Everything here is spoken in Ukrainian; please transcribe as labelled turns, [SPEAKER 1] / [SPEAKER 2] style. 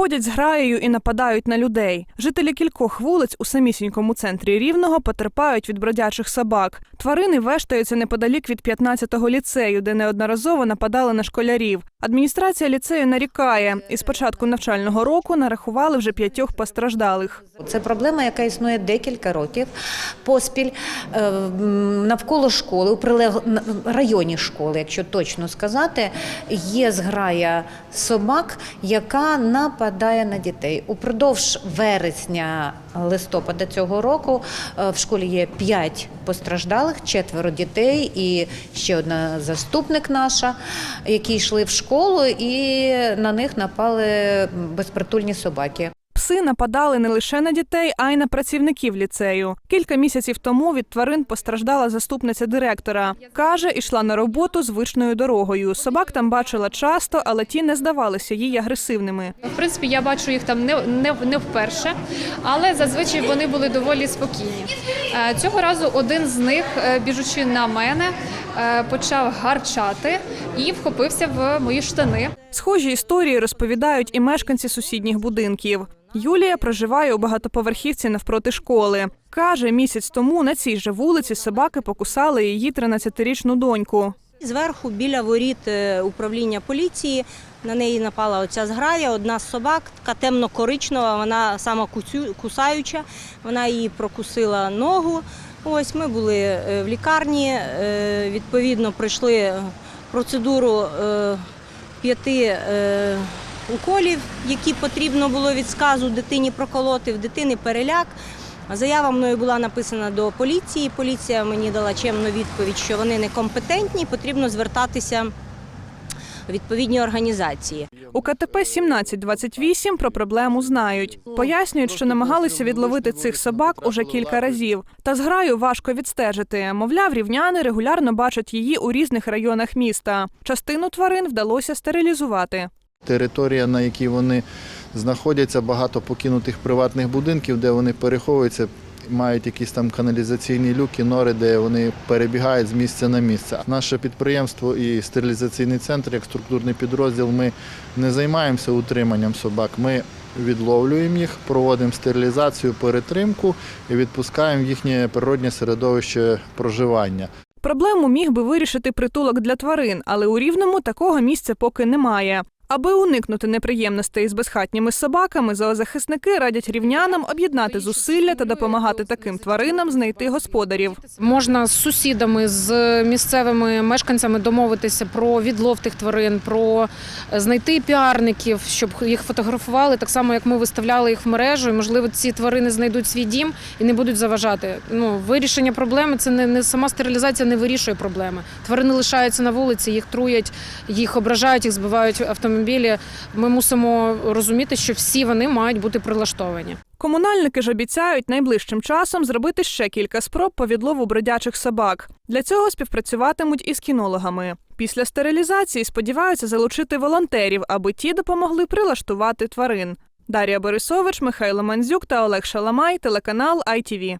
[SPEAKER 1] Виходять з граєю і нападають на людей. Жителі кількох вулиць у самісінькому центрі Рівного потерпають від бродячих собак. Тварини вештаються неподалік від 15-го ліцею, де неодноразово нападали на школярів. Адміністрація ліцею нарікає, і з початку навчального року нарахували вже п'ятьох постраждалих.
[SPEAKER 2] Це проблема, яка існує декілька років поспіль Е, навколо школи, у прилег... районі школи, якщо точно сказати, є зграя собак, яка нападає на дітей. Упродовж вересня листопада цього року е, в школі є п'ять постраждалих, четверо дітей і ще одна заступник наша, які йшли в школу, і на них напали безпритульні собаки.
[SPEAKER 1] Пси нападали не лише на дітей, а й на працівників ліцею. Кілька місяців тому від тварин постраждала заступниця директора. Каже, ішла на роботу звичною дорогою. Собак там бачила часто, але ті не здавалися їй агресивними.
[SPEAKER 3] В принципі, я бачу їх там не, не, не вперше, але зазвичай вони були доволі спокійні. Е, Цього разу один з них, е, біжучи на мене, е, почав гарчати і вхопився в мої штани.
[SPEAKER 1] Схожі історії розповідають і мешканці сусідніх будинків. Юлія проживає у багатоповерхівці навпроти школи. Каже, місяць тому на цій же вулиці собаки покусали її 13-річну доньку.
[SPEAKER 4] Зверху біля воріт е, управління поліції на неї напала оця зграя. Одна з собак, така темно-коричнева, вона сама кусаюча. Вона її прокусила ногу. Ось ми були е, в лікарні. е, Відповідно, пройшли процедуру п'яти уколів, які потрібно було від сказу дитині проколоти. В дитини переляк. Заява мною була написана до поліції. Поліція мені дала чемну відповідь, що вони некомпетентні, потрібно звертатися в відповідні організації.
[SPEAKER 1] У КТП 1728 про проблему знають. Пояснюють, що намагалися відловити цих собак уже кілька разів. Та зграю важко відстежити. Мовляв, рівняни регулярно бачать її у різних районах міста. Частину тварин вдалося стерилізувати.
[SPEAKER 5] Територія, на якій вони знаходяться, багато покинутих приватних будинків, де вони переховуються, мають якісь там каналізаційні люки, нори, де вони перебігають з місця на місце. Наше підприємство і стерилізаційний центр, як структурний підрозділ, ми не займаємося утриманням собак. Ми відловлюємо їх, проводимо стерилізацію, перетримку і відпускаємо їхнє природнє середовище проживання.
[SPEAKER 1] Проблему міг би вирішити притулок для тварин, але у рівному такого місця поки немає. Аби уникнути неприємностей з безхатніми собаками, зоозахисники радять рівнянам об'єднати зусилля та допомагати таким тваринам знайти господарів.
[SPEAKER 6] Можна з сусідами, з місцевими мешканцями домовитися про відлов тих тварин, про е, знайти піарників, щоб їх фотографували, так само як ми виставляли їх в мережу. І, можливо, ці тварини знайдуть свій дім і не будуть заважати. Ну, вирішення проблеми це не, не сама стерилізація не вирішує проблеми. Тварини лишаються на вулиці, їх труять, їх ображають, їх збивають автомобілі. Ми мусимо розуміти, що всі вони мають бути прилаштовані.
[SPEAKER 1] Комунальники ж обіцяють найближчим часом зробити ще кілька спроб по відлову бродячих собак. Для цього співпрацюватимуть із кінологами. Після стерилізації сподіваються залучити волонтерів, аби ті допомогли прилаштувати тварин. Дар'я Борисович, Михайло Мандзюк та Олег Шаламай, телеканал ITV.